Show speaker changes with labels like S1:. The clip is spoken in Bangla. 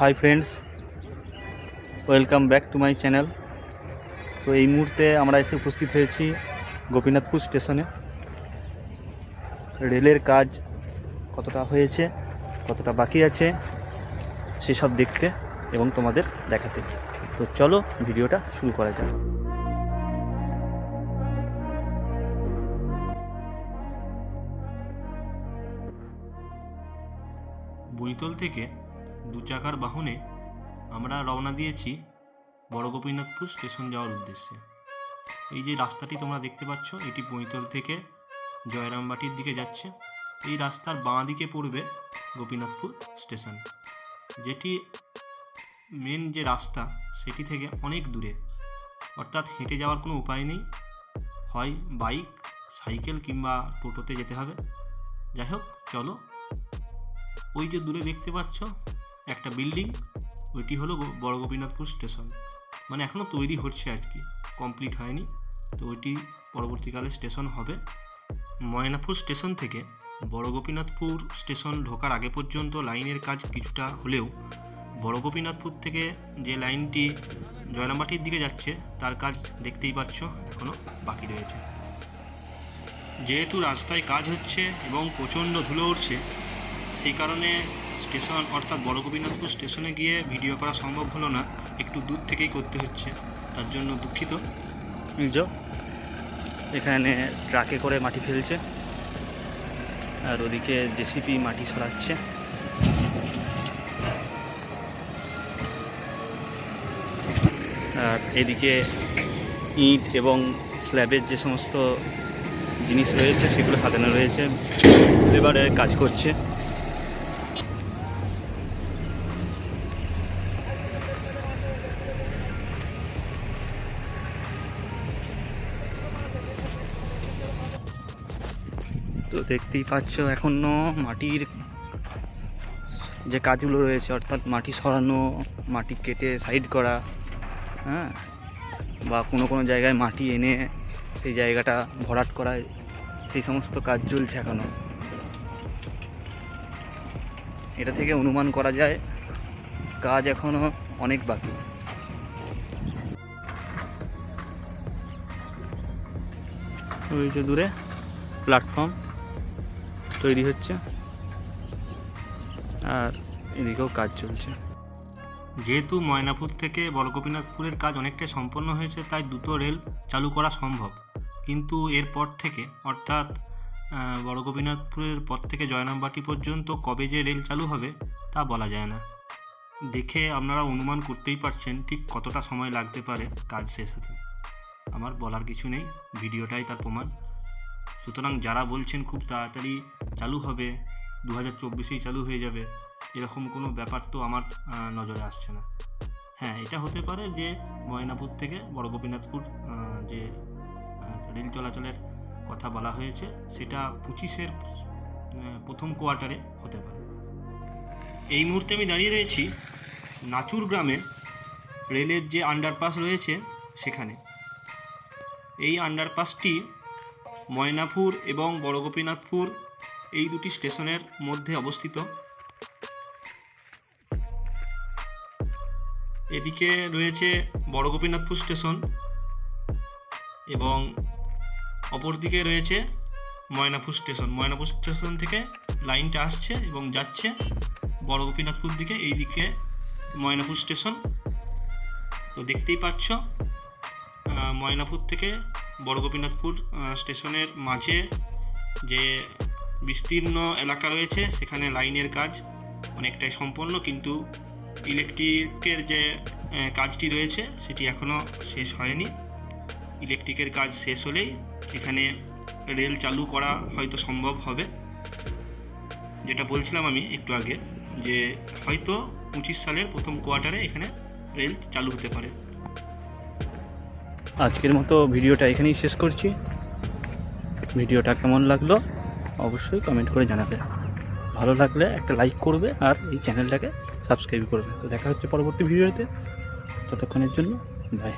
S1: Hi friends welcome back to my channel তো এই মুহূর্তে আমরা এসে উপস্থিত হয়েছি গোপীনাথপুর স্টেশনে। রেলের কাজ কতটা হয়েছে, কতটা বাকি আছে, সেসব দেখতে এবং তোমাদের দেখাতে। তো চলো ভিডিওটা শুরু করা যাক।
S2: বইতল থেকে দু চাকার বাহনে আমরা রওনা দিয়েছি বড় গোপীনাথপুর স্টেশন যাওয়ার উদ্দেশ্যে। এই যে রাস্তাটি তোমরা দেখতে পাচ্ছ, এটি বইতল থেকে জয়রামবাটির দিকে যাচ্ছে। এই রাস্তার বাঁ দিকে পড়বে গোপীনাথপুর স্টেশন। যেটি মেন যে রাস্তা, সেটি থেকে অনেক দূরে। অর্থাৎ হেঁটে যাওয়ার কোনো উপায় নেই। হয় বাইক, সাইকেল কিংবা টোটোতে যেতে হবে। যাই হোক, চলো। ওই যে দূরে দেখতে পাচ্ছ একটা বিল্ডিং ওইটি হলো বড় গোপীনাথপুর স্টেশন মানে এখনও তৈরি হচ্ছে আর কি কমপ্লিট হয়নি। তো ওইটি পরবর্তীকালে স্টেশন হবে। ময়নাপুর স্টেশন থেকে বড় গোপীনাথপুর স্টেশন ঢোকার আগে পর্যন্ত লাইনের কাজ কিছুটা হলেও, বড় গোপীনাথপুর থেকে যে লাইনটি জয়রামবাটির দিকে যাচ্ছে, তার কাজ দেখতেই পাচ্ছ এখনও বাকি রয়েছে। যেহেতু রাস্তায় কাজ হচ্ছে এবং প্রচণ্ড ধুলো উঠছে, সেই কারণে স্টেশন অর্থাৎ বড় গোপীনাথপুর স্টেশনে গিয়ে ভিডিও করা সম্ভব হলো না। একটু দূর থেকেই করতে হচ্ছে। তার জন্য দুঃখিত।
S1: যো, এখানে ট্রাকে করে মাটি ফেলছে। আর ওদিকে জেসিপি মাটি সরাচ্ছে। আর এদিকে ইট এবং স্ল্যাবের যে সমস্ত জিনিস রয়েছে, সেগুলো সাজানো রয়েছে। লেবারে কাজ করছে। তো দেখতেই পাচ্ছ এখনও মাটির যে কাজগুলো রয়েছে, অর্থাৎ মাটি সরানো, মাটি কেটে সাইড করা হ্যাঁ বা কোনো কোনো জায়গায় মাটি এনে সেই জায়গাটা ভরাট করা, সেই সমস্ত কাজ চলছে এখনও এটা থেকে অনুমান করা যায়, কাজ এখনও অনেক বাকি। ওই যে দূরে প্ল্যাটফর্ম তৈরি হচ্ছে। আর এদিকেও কাজ চলছে।
S2: যেহেতু ময়নাপুর থেকে বড় গোপীনাথপুরের কাজ অনেকটাই সম্পন্ন হয়েছে তাই দ্রুত রেল চালু করা সম্ভব। কিন্তু এরপর থেকে অর্থাৎ আহ, বড় গোপীনাথপুরের পর থেকে জয়নামবাটি পর্যন্ত কবে যে রেল চালু হবে তা বলা যায় না। দেখে আপনারা অনুমান করতেই পারছেন ঠিক কতটা সময় লাগতে পারে কাজ শেষ হতে। আমার বলার কিছু নেই ভিডিওটাই তার প্রমাণ। সুতরাং যারা বলছেন খুব তাড়াতাড়ি চালু হবে দু হাজার চব্বিশেই চালু হয়ে যাবে, এরকম কোনো ব্যাপার তো আমার নজরে আসছে না। হ্যাঁ এটা হতে পারে যে ময়নাপুর থেকে বড় গোপীনাথপুর যে রেল চলাচলের কথা বলা হয়েছে, সেটা পঁচিশের প্রথম কোয়ার্টারে হতে পারে। এই মুহূর্তে আমি দাঁড়িয়ে রয়েছি নাচুর গ্রামে, রেলের যে আন্ডারপাস রয়েছে সেখানে। এই আন্ডারপাসটি ময়নাপুর এবং বড় গোপীনাথপুর এই দুটি স্টেশনের মধ্যে অবস্থিত। এদিকে রয়েছে বড় গোপীনাথপুর স্টেশন এবং অপরদিকে রয়েছে ময়নাপুর স্টেশন। ময়নাপুর স্টেশন থেকে লাইনটা আসছে এবং যাচ্ছে বড় গোপীনাথপুর দিকে এই দিকে ময়নাপুর স্টেশন। তো দেখতেই পাচ্ছ ময়নাপুর থেকে বড় গোপীনাথপুর স্টেশনের মাঝে যে বিস্তীর্ণ এলাকা রয়েছে, সেখানে লাইনের কাজ অনেকটাই সম্পন্ন, কিন্তু ইলেকট্রিকের যে কাজটি রয়েছে, সেটি এখনও শেষ হয়নি। ইলেকট্রিকের কাজ শেষ হলেই এখানে রেল চালু করা হয়তো সম্ভব হবে। যেটা বলছিলাম আমি একটু আগে, যে হয়তো পঁচিশ সালের প্রথম কোয়ার্টারে এখানে রেল চালু হতে পারে।
S1: আজকের মতো ভিডিওটা এখানেই শেষ করছি। ভিডিওটা কেমন লাগল? অবশ্যই কমেন্ট করে জানাবে। ভালো লাগলে একটা লাইক করবে আর এই চ্যানেলটাকে সাবস্ক্রাইব করবে। তো দেখা হচ্ছে পরবর্তী ভিডিওতে ততক্ষণের জন্য বাই